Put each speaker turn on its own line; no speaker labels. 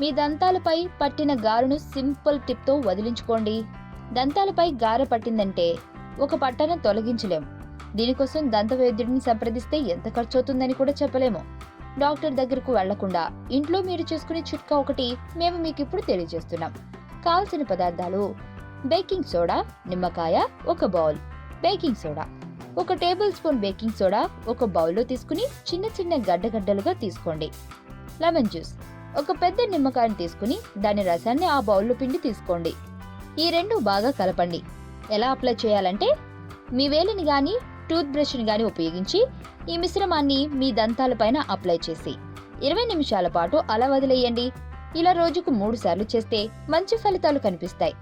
మీ దంతాలపై పట్టిన గారును సింపుల్ టిప్తో వదిలించుకోండి. దంతాలపై గార పట్టిందంటే ఒక పట్టను తొలగించలేం. దీనికోసం దంత వైద్యుడిని సంప్రదిస్తే ఎంత ఖర్చు అవుతుందని కూడా చెప్పలేము. డాక్టర్ దగ్గరకు వెళ్ళకుండా ఇంట్లో మీరు చేసుకునే చిట్కా ఒకటి మేము మీకు ఇప్పుడు తెలియజేస్తున్నాం. కావలసిన పదార్థాలు బేకింగ్ సోడా నిమ్మకాయ ఒక బౌల్ బేకింగ్ సోడా ఒక టేబుల్ స్పూన్ బేకింగ్ సోడా ఒక బౌల్లో తీసుకుని చిన్న చిన్న గడ్డగడ్డలుగా తీసుకోండి. లెమన్ జ్యూస్ ఒక పెద్ద నిమ్మకాయను తీసుకుని దాని రసాన్ని ఆ బౌల్లో పిండి తీసుకోండి. ఈ రెండు బాగా కలపండి. ఎలా అప్లై చేయాలంటే మీ వేలిని కానీ టూత్ బ్రష్ని కానీ ఉపయోగించి ఈ మిశ్రమాన్ని మీ దంతాలపైన అప్లై చేసి ఇరవై నిమిషాల పాటు అలా వదిలేయండి. ఇలా రోజుకు మూడు సార్లు చేస్తే మంచి ఫలితాలు కనిపిస్తాయి.